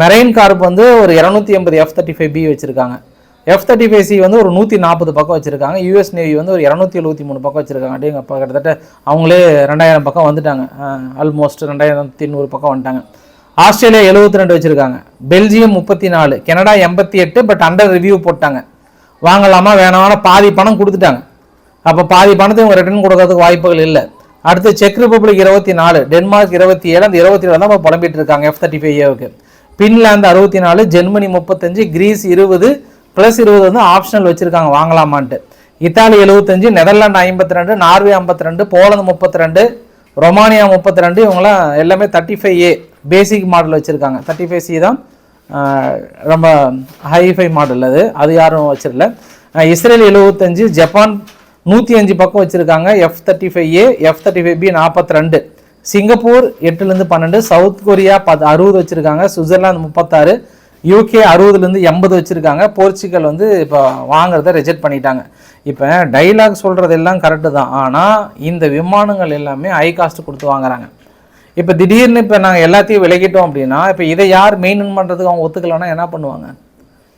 மெரைன் கார்ப் வந்து ஒரு இரநூத்தி எண்பது எஃப் தேர்ட்டி ஃபைவ் பி வச்சுருக்காங்க. எஃப் தேர்ட்டி ஃபைவ் சி வந்து ஒரு நூற்றி நாற்பது பக்கம் வச்சுருக்காங்க. யூஎஸ் நேவி வந்து ஒரு இரநூத்தி எழுபத்தி மூணு பக்கம் வச்சுருக்காங்க. அப்படிங்கப்போ கிட்டத்தட்ட அவங்களே ரெண்டாயிரம் பக்கம் வந்துட்டாங்க. ஆல்மோஸ்ட் ரெண்டாயிரத்தி நூறு பக்கம் வந்துட்டாங்க. ஆஸ்திரேலியா எழுபத்தி ரெண்டு வச்சுருக்காங்க. பெல்ஜியம் முப்பத்தி நாலு கனடா எண்பத்தி எட்டு பட் அண்டர் ரிவ்யூ போட்டாங்க. வாங்கலாமா வேணாம்னு பாதி பணம் கொடுத்துட்டாங்க. அப்போ பாதி பணத்தை இவங்க ரிட்டர்ன் கொடுக்கறதுக்கு வாய்ப்புகள் இல்லை. அடுத்து செக் ரிப்பப்ளிக் இருபத்தி நாலு டென்மார்க் இருபத்தி ஏழு அந்த இருபத்தி ஏழு தான் இப்போ புலம்பிட்டு இருக்காங்க எஃப் தேர்ட்டி ஃபைவ் ஏவுக்கு பின்லாந்து அறுபத்தி நாலு ஜெர்மனி முப்பத்தஞ்சு கிரீஸ் இருபது ப்ளஸ் இருபது வந்து ஆப்ஷனல் வச்சுருக்காங்க வாங்கலாமான்ட்டு. இத்தாலி எழுபத்தஞ்சு நெதர்லாண்டு ஐம்பத்தி ரெண்டு நார்வே ஐம்பத்தி ரெண்டு போலந்து முப்பத்தி ரெண்டு ரொமானியா முப்பத்தி ரெண்டு இவங்களாம் எல்லாமே thirty five A basic model வச்சுருக்காங்க. தேர்ட்டி ஃபைவ் சி தான் ரொம்ப ஹைஃபை மாடல் அது. அது யாரும் வச்சிடல இஸ்ரேல் எழுபத்தஞ்சு ஜப்பான் நூற்றி அஞ்சு பக்கம் வச்சுருக்காங்க. F thirty five A F thirty five B நாற்பத்தி ரெண்டு சிங்கப்பூர் எட்டுலேருந்து பன்னெண்டு சவுத் கொரியா பத் அறுபது வச்சுருக்காங்க. சுவிட்சர்லாந்து முப்பத்தாறு யூகே அறுபதுலேருந்து எண்பது வச்சுருக்காங்க. போர்ச்சுகல் வந்து இப்போ வாங்குறத ரிஜெக்ட் பண்ணிட்டாங்க. இப்போ டைலாக் சொல்கிறதெல்லாம் கரெக்டு தான். ஆனால் இந்த விமானங்கள் எல்லாமே ஹை காஸ்ட் கொடுத்து வாங்குறாங்க. இப்போ திடீர்னு இப்போ நாங்கள் எல்லாத்தையும் விலகிட்டோம் அப்படின்னா இப்போ இதை யார் மெயின்டைன் பண்ணுறதுக்கு அவங்க ஒத்துக்கலைன்னா என்ன பண்ணுவாங்க?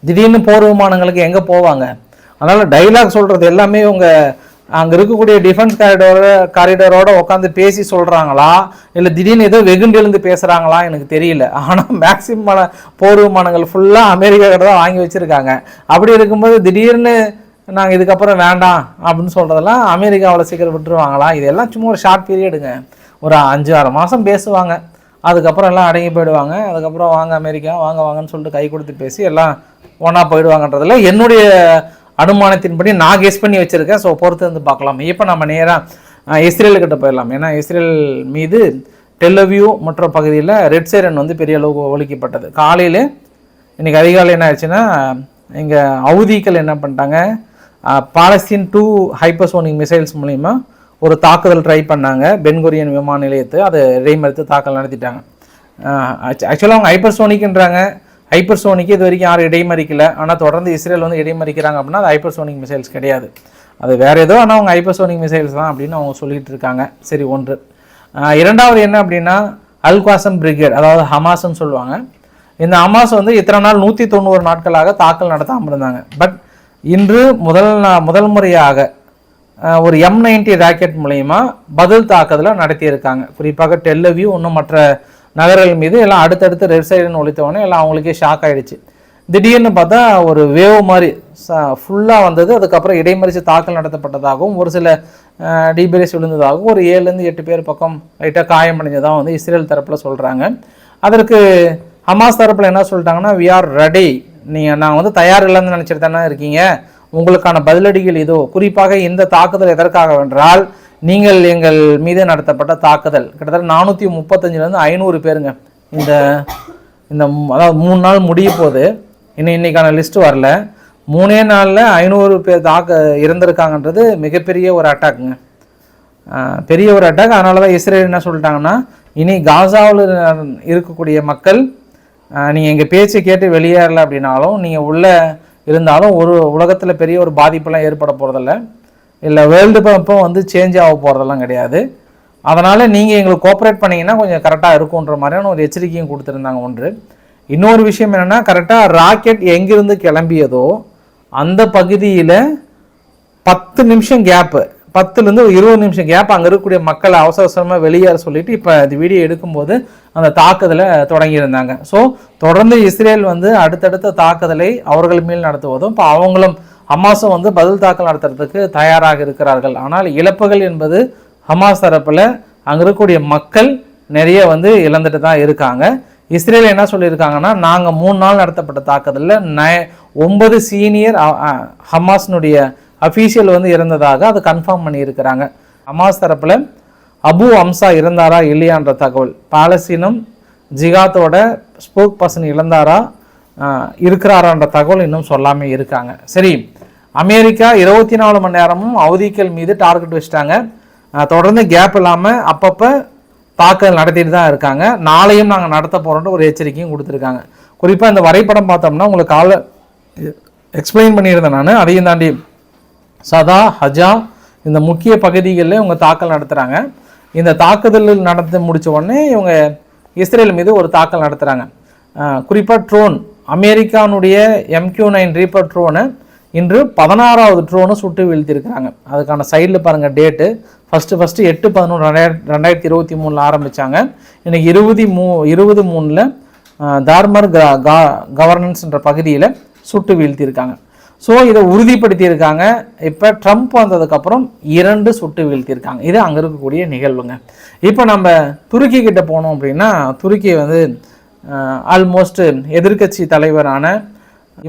திடீர்னு போர் விமானங்களுக்கு எங்கே போவாங்க? அதனால் டைலாக் சொல்கிறது எல்லாமே உங்கள் அங்கே இருக்கக்கூடிய டிஃபென்ஸ் காரிடோர காரிடரோட உட்காந்து பேசி சொல்கிறாங்களா இல்லை திடீர்னு ஏதோ வெகுண்டிலிருந்து பேசுகிறாங்களா எனக்கு தெரியல. ஆனால் மேக்சிமம் போர் விமானங்கள் ஃபுல்லாக அமெரிக்கா கிட்ட தான் வாங்கி வச்சுருக்காங்க. அப்படி இருக்கும்போது திடீர்னு நாங்கள் இதுக்கப்புறம் வேண்டாம் அப்படின்னு சொல்கிறதெல்லாம் அமெரிக்காவில் சீக்கிரம் விட்டுருவாங்களா? இதெல்லாம் சும்மா ஒரு ஷார்ட் பீரியடுங்க ஒரு அஞ்சு ஆறு மாதம் பேசுவாங்க. அதுக்கப்புறம் எல்லாம் அடங்கி போயிடுவாங்க. அதுக்கப்புறம் வாங்க அமெரிக்கா வாங்க வாங்கன்னு சொல்லிட்டு கை கொடுத்து பேசி எல்லாம் ஒன்றா போயிடுவாங்கன்றதுல என்னுடைய அனுமானத்தின்படி நான் கெஸ் பண்ணி வச்சுருக்கேன். ஸோ பொறுத்து வந்து பார்க்கலாம். இப்போ நம்ம நேராக இஸ்ரேலுக்கிட்ட போயிடலாம். ஏன்னா இஸ்ரேல் மீது டெல்லவியூ மற்ற பகுதியில் ரெட் சைரன் வந்து பெரிய அளவுக்கு ஒழிக்கப்பட்டது. காலையில் இன்றைக்கி அதிகாலை என்ன ஆயிடுச்சுன்னா இங்கே அவதிக்கள் என்ன பண்ணிட்டாங்க? பாலஸ்தீன் டூ ஹைப்பர்சோனிக் மிசைல்ஸ் மூலிமா ஒரு தாக்குதல் ட்ரை பண்ணாங்க. பென்கொரியன் விமான நிலையத்தை அதை இடைமறித்து தாக்கல் நடத்திட்டாங்க. ஆக்சுவலாக அவங்க ஹைப்பர்சோனிக்ன்றாங்க ஹைப்பர்சோனிக்கு இது வரைக்கும் யாரும் இடைமறிக்கல. ஆனால் தொடர்ந்து இஸ்ரேல் வந்து இடைமறிக்கிறாங்க அப்படின்னா அது ஹைப்பர்சோனிக் மிசைல்ஸ் கிடையாது. அது வேறு ஏதோ ஆனால் அவங்க ஹைப்பர்சோனிக் மிசைல்ஸ் தான் அப்படின்னு அவங்க சொல்லிட்டு இருக்காங்க. சரி ஒன்று. இரண்டாவது என்ன அப்படின்னா அல்காசம் பிரிகேட் அதாவது ஹமாஸ்ன்னு சொல்லுவாங்க. இந்த ஹமாஸ் வந்து இத்தனை நாள் நூற்றி தொண்ணூறு நாட்களாக தாக்கல் நடத்தாமல் இருந்தாங்க. பட் இன்று முதல் நா- முதல் முறையாக ஒரு எம் நைன்டி ராக்கெட் மூலயமா பதில் தாக்குதலை நடத்தியிருக்காங்க. குறிப்பாக டெல்லவியூ இன்னும் மற்ற நகரங்கள் மீது எல்லாம் அடுத்தடுத்து ரெட் சைடுன்னு ஒழித்தவொடனே எல்லாம் அவங்களுக்கே ஷாக் ஆகிடுச்சு திடீர்னு பார்த்தா ஒரு வேவ் மாதிரி ஃபுல்லாக வந்தது. அதுக்கப்புறம் இடைமறிச்சு தாக்கல் நடத்தப்பட்டதாகவும் ஒரு சில டிபிரிஸ் விழுந்ததாகவும் ஒரு ஏழுலேருந்து எட்டு பேர் பக்கம் லைட்டாக காயமடைஞ்சதாக வந்து இஸ்ரேல் தரப்பில் சொல்கிறாங்க அதற்கு ஹமாஸ் தரப்பில் என்ன சொல்லிட்டாங்கன்னா வி ஆர் ரெடி நீங்கள் நாங்கள் வந்து தயார் இல்லைன்னு நினச்சிட்டு தானே இருக்கீங்க. உங்களுக்கான பதிலடிகள் இதோ. குறிப்பாக இந்த தாக்குதல் எதற்காக வென்றால் நீங்கள் எங்கள் மீது நடத்தப்பட்ட தாக்குதல். கிட்டத்தட்ட நானூற்றி முப்பத்தஞ்சிலேருந்து ஐநூறு பேருங்க. இந்த இந்த அதாவது மூணு நாள் முடிய போகுது இன்னும் இன்னைக்கான லிஸ்ட் வரல. மூணே நாளில் ஐநூறு பேர் தாக்க இறந்துருக்காங்கன்றது மிகப்பெரிய ஒரு அட்டாக்குங்க பெரிய ஒரு அட்டாக். அதனால தான் இஸ்ரேல் என்ன சொல்லிட்டாங்கன்னா இனி காசாவில் இருக்கக்கூடிய மக்கள் நீங்கள் எங்கள் பேச்சை கேட்டு வெளியேறல அப்படின்னாலும் நீங்கள் உள்ளே இருந்தாலும் ஒரு உலகத்தில் பெரிய ஒரு பாதிப்பெல்லாம் ஏற்பட போகிறதில்ல இல்லை வேர்ல்டு பம்பும் வந்து சேஞ்ச் ஆக போகிறதெல்லாம் கிடையாது. அதனால் நீங்கள் எங்களுக்கு கோஆப்ரேட் பண்ணிங்கன்னா கொஞ்சம் கரெக்டாக இருக்குன்ற மாதிரியான ஒரு எச்சரிக்கையும் கொடுத்துருந்தாங்க ஒன்று. இன்னொரு விஷயம் என்னென்னா கரெக்டாக ராக்கெட் எங்கேருந்து கிளம்பியதோ அந்த பகுதியில் பத்து நிமிஷம் கேப்பு பத்துலேருந்து ஒரு இருபது நிமிஷம் கேப் அங்கே இருக்கக்கூடிய மக்களை அவசர அவசரமாக வெளியேற சொல்லிட்டு இப்போ அது வீடியோ எடுக்கும்போது அந்த தாக்குதலை தொடங்கியிருந்தாங்க. ஸோ தொடர்ந்து இஸ்ரேல் வந்து அடுத்தடுத்த தாக்குதலை அவர்கள் மேல் நடத்துவதும் இப்போ அவங்களும் ஹமாஸும் வந்து பதில் தாக்கல் நடத்துறதுக்கு தயாராக இருக்கிறார்கள். ஆனால் இழப்புகள் என்பது ஹமாஸ் தரப்பில் அங்கே இருக்கக்கூடிய மக்கள் நிறைய வந்து இழந்துட்டு தான் இருக்காங்க. இஸ்ரேல் என்ன சொல்லியிருக்காங்கன்னா நாங்கள் மூணு நாள் நடத்தப்பட்ட தாக்குதலில் ந ஒன்பது சீனியர் ஹமாஸ்னுடைய அஃபீஷியல் வந்து இறந்ததாக அது கன்ஃபார்ம் பண்ணியிருக்கிறாங்க. ஹமாஸ் தரப்பில் அபு அம்சா இறந்தாரா இல்லையான்ற தகவல். பாலஸ்தீனம் ஜிகாத்தோட ஸ்போக் பர்சன் இழந்தாரா இருக்கிறாரான்ற தகவல் இன்னும் சொல்லாமல் இருக்காங்க. சரி அமெரிக்கா இருபத்தி நாலு மணி நேரமும் அவதிக்கள் மீது டார்கெட் வச்சுட்டாங்க. தொடர்ந்து கேப் இல்லாமல் அப்பப்போ தாக்குதல் நடத்திட்டு தான் இருக்காங்க. நாளையும் நாங்கள் நடத்த போகிறோன்ற ஒரு எச்சரிக்கையும் கொடுத்துருக்காங்க. குறிப்பாக இந்த வரைபடம் பார்த்தோம்னா உங்களுக்கு கால எக்ஸ்பிளைன் பண்ணியிருந்தேன் நான். அதையும் தாண்டி சதா ஹஜா இந்த முக்கிய பகுதிகளில் இவங்க தாக்கல் நடத்துகிறாங்க இந்த தாக்குதல் நடத்தி முடிச்ச உடனே இவங்க இஸ்ரேல் மீது ஒரு தாக்கல் நடத்துகிறாங்க குறிப்பாக ட்ரோன் அமெரிக்கானுடைய எம்கியூ நைன் ரீப்பர் ட்ரோனை இன்று பதினாறாவது ட்ரோனை சுட்டு வீழ்த்தியிருக்கிறாங்க. அதுக்கான சைடில் பாருங்கள் டேட்டு ஃபஸ்ட்டு ஃபஸ்ட்டு எட்டு பதினொன்று ரெண்டாயிரத்தி ரெண்டாயிரத்தி இருபத்தி மூணில் ஆரம்பித்தாங்க இன்னைக்கு இருபது மூ இருபது மூணில் தார்மர் க கவர்னன்ஸ்ன்ற பகுதியில் சுட்டு வீழ்த்தியிருக்காங்க. ஸோ இதை உறுதிப்படுத்தியிருக்காங்க. இப்போ ட்ரம்ப் வந்ததுக்கப்புறம் இரண்டு சுட்டு வீழ்த்தியிருக்காங்க. இது அங்கே இருக்கக்கூடிய நிகழ்வுங்க. இப்போ நம்ம துருக்கி கிட்ட போனோம் அப்படின்னா துருக்கி வந்து ஆல்மோஸ்ட் எதிர்க்கட்சி தலைவரான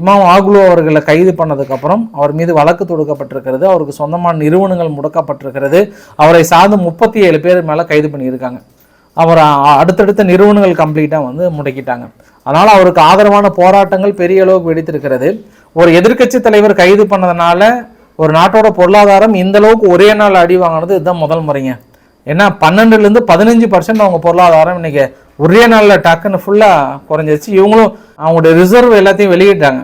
இமாம் ஆகுலோ அவர்களை கைது பண்ணதுக்கப்புறம் அவர் மீது வழக்கு தொடுக்கப்பட்டிருக்கிறது. அவருக்கு சொந்தமான நிறுவனங்கள் முடக்கப்பட்டிருக்கிறது. அவரை சார்ந்து முப்பத்தி ஏழு பேர் மேலே கைது பண்ணியிருக்காங்க. அவர் அடுத்தடுத்த நிறுவனங்கள் கம்ப்ளீட்டாக வந்து முடக்கிட்டாங்க. அதனால் அவருக்கு ஆதரவான போராட்டங்கள் பெரிய அளவுக்கு வெடித்திருக்கிறது. ஒரு எதிர்க்கட்சி தலைவர் கைது பண்ணதுனால ஒரு நாட்டோட பொருளாதாரம் இந்த அளவுக்கு ஒரே நாள் அடி வாங்கினது இதுதான் முதல் முறைங்க. ஏன்னா பன்னெண்டுலேருந்து பதினஞ்சு பர்சன்ட் அவங்க பொருளாதாரம் இன்றைக்கி ஒரே நாளில் டக்குன்னு ஃபுல்லாக குறைஞ்சிருச்சு. இவங்களும் அவங்களோட ரிசர்வ் எல்லாத்தையும் வெளியிட்டாங்க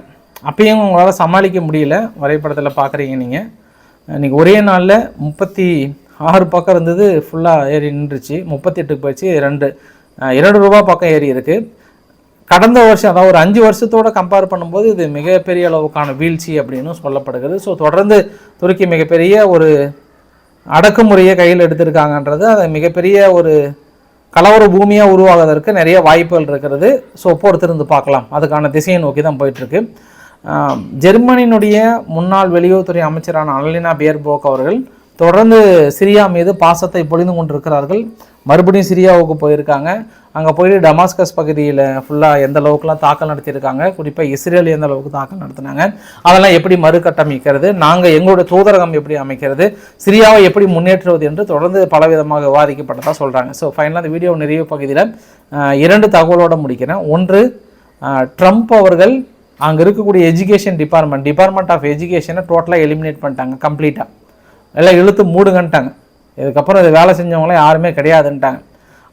அப்பயும் உங்களால் சமாளிக்க முடியல. வரைபடத்தில் பார்க்குறீங்க நீங்கள் இன்றைக்கி ஒரே நாளில் முப்பத்தி ஆறு பக்கம் இருந்தது ஃபுல்லாக ஏறி நின்றுச்சு. முப்பத்தெட்டுக்கு போயிடுச்சு ரெண்டு. இரண்டு ரூபா பக்கம் ஏறி இருக்கு. கடந்த வருஷம் அதாவது ஒரு அஞ்சு வருஷத்தோட கம்பேர் பண்ணும்போது இது மிகப்பெரிய அளவுக்கான வீழ்ச்சி அப்படின்னு சொல்லப்படுகிறது. ஸோ தொடர்ந்து துருக்கி மிகப்பெரிய ஒரு அடக்குமுறையை கையில் எடுத்திருக்காங்கன்றது அது மிகப்பெரிய ஒரு கலவர பூமியாக உருவாகுவதற்கு நிறைய வாய்ப்புகள் இருக்கிறது. ஸோ பொறுத்திருந்து பார்க்கலாம். அதுக்கான திசையை நோக்கி தான் போயிட்டுருக்கு. ஜெர்மனியினுடைய முன்னாள் வெளியுறவுத்துறை அமைச்சரான அனலினா பேர்போக் அவர்கள் தொடர்ந்து சிரியா மீது பாசத்தை பொழிந்து கொண்டிருக்கிறார்கள். மறுபடியும் சிரியாவுக்கு போயிருக்காங்க. அங்கே போயிட்டு டமாஸ்கஸ் பகுதியில் ஃபுல்லாக எந்த அளவுக்குலாம் தாக்கல் நடத்தியிருக்காங்க? குறிப்பாக இஸ்ரேல் எந்த அளவுக்கு தாக்கல் நடத்தினாங்க? அதெல்லாம் எப்படி மறுகட்டமைக்கிறது? நாங்கள் எங்களுடைய தூதரகம் எப்படி அமைக்கிறது? சிரியாவை எப்படி முன்னேற்றுவது என்று தொடர்ந்து பலவிதமாக விவாதிக்கப்பட்டதாக சொல்கிறாங்க ஸோ ஃபைனலாக இந்த வீடியோ நிறைவு பகுதியில் இரண்டு தகவலோடு முடிக்கிறேன். ஒன்று ட்ரம்ப் அவர்கள் அங்கே இருக்கக்கூடிய எஜுகேஷன் டிபார்ட்மெண்ட் டிபார்ட்மெண்ட் ஆஃப் எஜுகேஷனை டோட்டலாக எலிமினேட் பண்ணிட்டாங்க கம்ப்ளீட்டாக எல்லாம் இழுத்து மூடுங்கன்ட்டாங்க. இதுக்கப்புறம் இது வேலை செஞ்சவங்களாம் யாருமே கிடையாதுன்ட்டாங்க.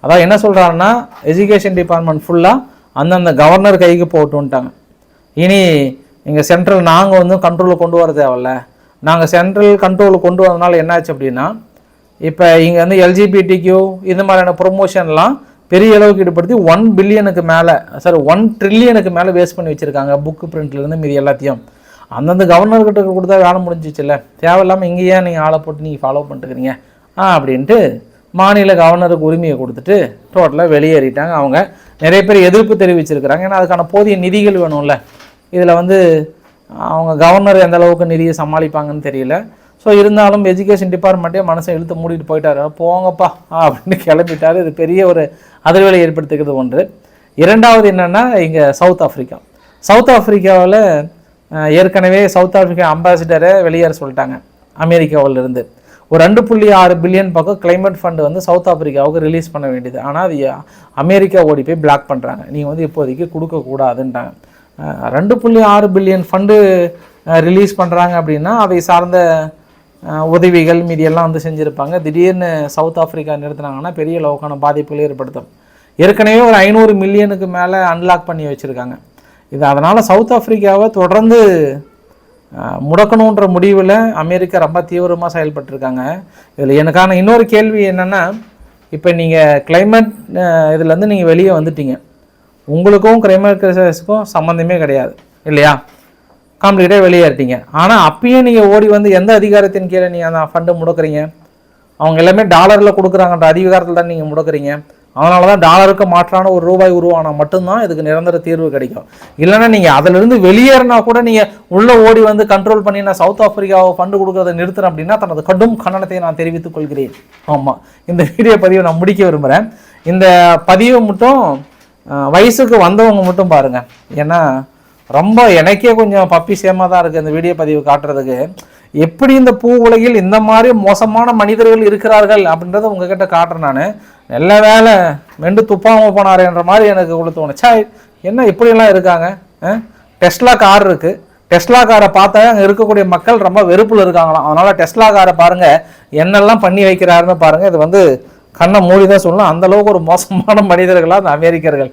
அதான் என்ன சொல்கிறாருன்னா எஜுகேஷன் டிபார்ட்மெண்ட் ஃபுல்லாக அந்தந்த கவர்னர் கைக்கு போட்டுன்ட்டாங்க. இனி இங்கே சென்ட்ரல் நாங்கள் வந்து கண்ட்ரோலில் கொண்டு வர தேவையில்ல. நாங்கள் சென்ட்ரல் கண்ட்ரோலுக்கு கொண்டு வரதுனால என்னாச்சு அப்படின்னா இப்போ இங்கே வந்து எல்ஜிபிடிக்யூ இந்த மாதிரியான ப்ரொமோஷன்லாம் பெரிய அளவுக்கு ஈடுபடுத்தி ஒன் பில்லியனுக்கு மேலே சாரி ஒன் ட்ரில்லியனுக்கு மேலே வேஸ்ட் பண்ணி வச்சுருக்காங்க புக்கு பிரிண்ட்லேருந்து மீதி எல்லாத்தையும். அந்தந்த கவர்னர்கிட்ட கொடுத்தா வேலை முடிஞ்சிச்சுல்ல? தேவையில்லாமல் இங்கேயே நீங்கள் ஆளை போட்டு நீங்கள் ஃபாலோ பண்ணிட்டுக்கிறீங்க ஆ அப்படின்ட்டு மாநில கவர்னருக்கு உரிமையை கொடுத்துட்டு டோட்டலாக வெளியேறிட்டாங்க. அவங்க நிறைய பேர் எதிர்ப்பு தெரிவிச்சிருக்கிறாங்க. ஏன்னா அதுக்கான போதிய நிதிகள் வேணும்ல. இதில் வந்து அவங்க கவர்னர் எந்த அளவுக்கு நிதியை சமாளிப்பாங்கன்னு தெரியல. ஸோ இருந்தாலும் எஜுகேஷன் டிபார்ட்மெண்ட்டே மனசை இழுத்து மூடிட்டு போயிட்டாரு. போங்கப்பா அப்படின்னு கிளம்பிட்டார். இது பெரிய ஒரு அதிர்வலை ஏற்படுத்துகிறது ஒன்று. இரண்டாவது என்னென்னா இங்கே சவுத் ஆஃப்ரிக்கா சவுத் ஆஃப்ரிக்காவில் ஏற்கனவே சவுத் ஆஃப்ரிக்கா அம்பாசிடரை வெளியேற சொல்லிட்டாங்க அமெரிக்காவிலிருந்து. ஒரு ரெண்டு புள்ளி ஆறு பில்லியன் பக்கம் கிளைமேட் ஃபண்டு வந்து சவுத் ஆப்பிரிக்காவுக்கு ரிலீஸ் பண்ண வேண்டியது. ஆனால் அது அமெரிக்கா ஓடி போய் பிளாக் பண்ணுறாங்க நீங்கள் வந்து இப்போதைக்கு கொடுக்கக்கூடாதுன்ட்டாங்க ரெண்டு புள்ளி ஆறு பில்லியன் ஃபண்டு ரிலீஸ் பண்ணுறாங்க அப்படின்னா அதை சார்ந்த உதவிகள் மீதியெல்லாம் வந்து செஞ்சுருப்பாங்க. திடீர்னு சவுத் ஆப்பிரிக்கா நிறுத்தினாங்கன்னா பெரிய அளவுக்கான பாதிப்புகளை ஏற்படுத்தும். ஏற்கனவே ஒரு ஐநூறு மில்லியனுக்கு மேலே அன்லாக் பண்ணி வச்சுருக்காங்க. இது அதனால் சவுத் ஆஃப்ரிக்காவை தொடர்ந்து முடக்கணுன்ற முடிவில் அமெரிக்கா ரொம்ப தீவிரமாக செயல்பட்டிருக்காங்க. இதில் எனக்கான இன்னொரு கேள்வி என்னென்னா இப்போ நீங்கள் கிளைமேட் இதுலேருந்து நீங்கள் வெளியே வந்துட்டீங்க. உங்களுக்கும் கிளைமேட் கிரைசிஸ்க்கும் சம்மந்தமே கிடையாது இல்லையா? காம்ப்ளீட்டாக வெளியேறிட்டீங்க ஆனால் அப்பயும் நீங்கள் ஓடி வந்து எந்த அதிகாரத்தின் கீழே நீங்கள் அந்த ஃபண்டை முடக்குறீங்க? அவங்க எல்லாமே டாலரில் கொடுக்குறாங்கன்ற அதிகாரத்தில் தான் நீங்கள் முடக்குறீங்க. அதனால தான் டாலருக்கு மாற்றான ஒரு ரூபாய் உருவானால் மட்டும்தான் இதுக்கு நிரந்தர தீர்வு கிடைக்கும். இல்லைன்னா நீங்கள் அதிலிருந்து வெளியேறினா கூட நீங்கள் உள்ளே ஓடி வந்து கண்ட்ரோல் பண்ணி நான் சவுத் ஆப்பிரிக்காவை ஃபண்டு கொடுக்கறதை நிறுத்துறேன் அப்படின்னா தனது கடும் கண்டனத்தை நான் தெரிவித்துக் கொள்கிறேன். ஆமாம் இந்த வீடியோ பதிவை நான் முடிக்க விரும்புகிறேன் இந்த பதிவை மட்டும் வயசுக்கு வந்தவங்க மட்டும் பாருங்கள் ஏன்னா ரொம்ப எனக்கே கொஞ்சம் பப்பி சேமாக தான் இருக்குது இந்த வீடியோ பதிவு காட்டுறதுக்கு. எப்படி இந்த பூ உலகில் இந்த மாதிரி மோசமான மனிதர்கள் இருக்கிறார்கள் அப்படின்றத உங்ககிட்ட காட்டுறேன் நான். நல்ல வேலை மெண்டு துப்பாம போனாருன்ற மாதிரி எனக்கு உள்ள தோணுச்சா என்ன இப்படியெல்லாம் இருக்காங்க? டெஸ்லா கார் இருக்குது டெஸ்லா காரை பார்த்தா அங்கே இருக்கக்கூடிய மக்கள் ரொம்ப வெறுப்பில் இருக்காங்களாம். அதனால் டெஸ்லா காரை பாருங்கள் என்னெல்லாம் பண்ணி வைக்கிறாருன்னு பாருங்கள் இது வந்து கண்ணை மூடி தான் சொல்லணும். அந்த அளவுக்கு ஒரு மோசமான மனிதர்களாக அந்த அமெரிக்கர்கள்.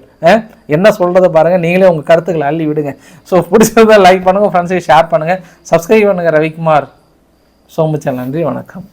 என்ன சொல்கிறத பாருங்கள் நீங்களே உங்கள் கருத்துக்களை அள்ளி விடுங்க. ஸோ பிடிச்சதை லைக் பண்ணுங்கள் ஃப்ரெண்ட்ஸுக்கு ஷேர் பண்ணுங்கள் சப்ஸ்கிரைப் பண்ணுங்கள் ரவிக்குமார். சோமுச்சல் நன்றி வணக்கம்.